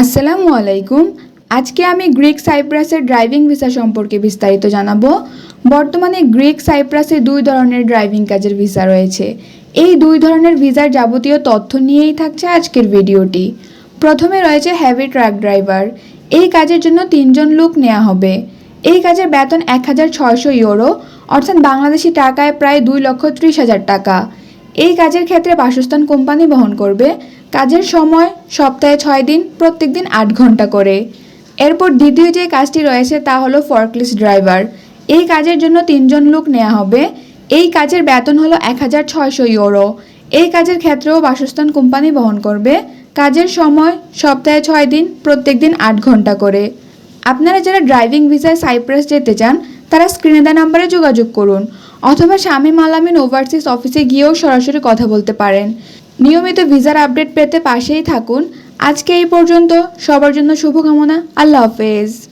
আসসালামু আলাইকুম। আজকে আমি গ্রিক সাইপ্রাসের ড্রাইভিং ভিসা সম্পর্কে বিস্তারিত জানাব। বর্তমানে গ্রিক সাইপ্রাসে দুই ধরনের ড্রাইভিং কাজের ভিসা রয়েছে। এই দুই ধরনের ভিসার যাবতীয় তথ্য নিয়েই থাকছে আজকের ভিডিওটি। প্রথমে রয়েছে হেভি ট্রাক ড্রাইভার এই কাজের জন্য তিনজন লোক নেওয়া হবে। এই কাজের বেতন এক হাজার ছয়শো ইউরো, অর্থাৎ বাংলাদেশি টাকায় প্রায় দুই লক্ষ ত্রিশ হাজার টাকা। এই কাজের ক্ষেত্রে বাসস্থান কোম্পানি বহন করবে। কাজের সময় সপ্তাহে ছয় দিন, প্রত্যেক দিন আট ঘণ্টা করে। এরপর দ্বিতীয় যে কাজটি রয়েছে তা হলো ফর্কলিস্ট ড্রাইভার এই কাজের জন্য তিনজন লোক নেওয়া হবে। এই কাজের বেতন হলো এক হাজার ছয়শো ইউরো। এই কাজের ক্ষেত্রেও বাসস্থান কোম্পানি বহন করবে। কাজের সময় সপ্তাহে ছয় দিন, প্রত্যেক দিন আট ঘণ্টা করে। আপনারা যারা ড্রাইভিং ভিসায় সাইপ্রাস যেতে চান, তারা স্ক্রিনে দেওয়া নাম্বারে যোগাযোগ করুন। অথবা শামীম আলামিন ওভারসিজ অফিসে গিয়েও সরাসরি কথা বলতে পারেন। নিয়মিত ভিসার আপডেট পেতে পাশেই থাকুন। আজকে এই পর্যন্ত। সবার জন্য শুভকামনা। আল্লাহ হাফেজ।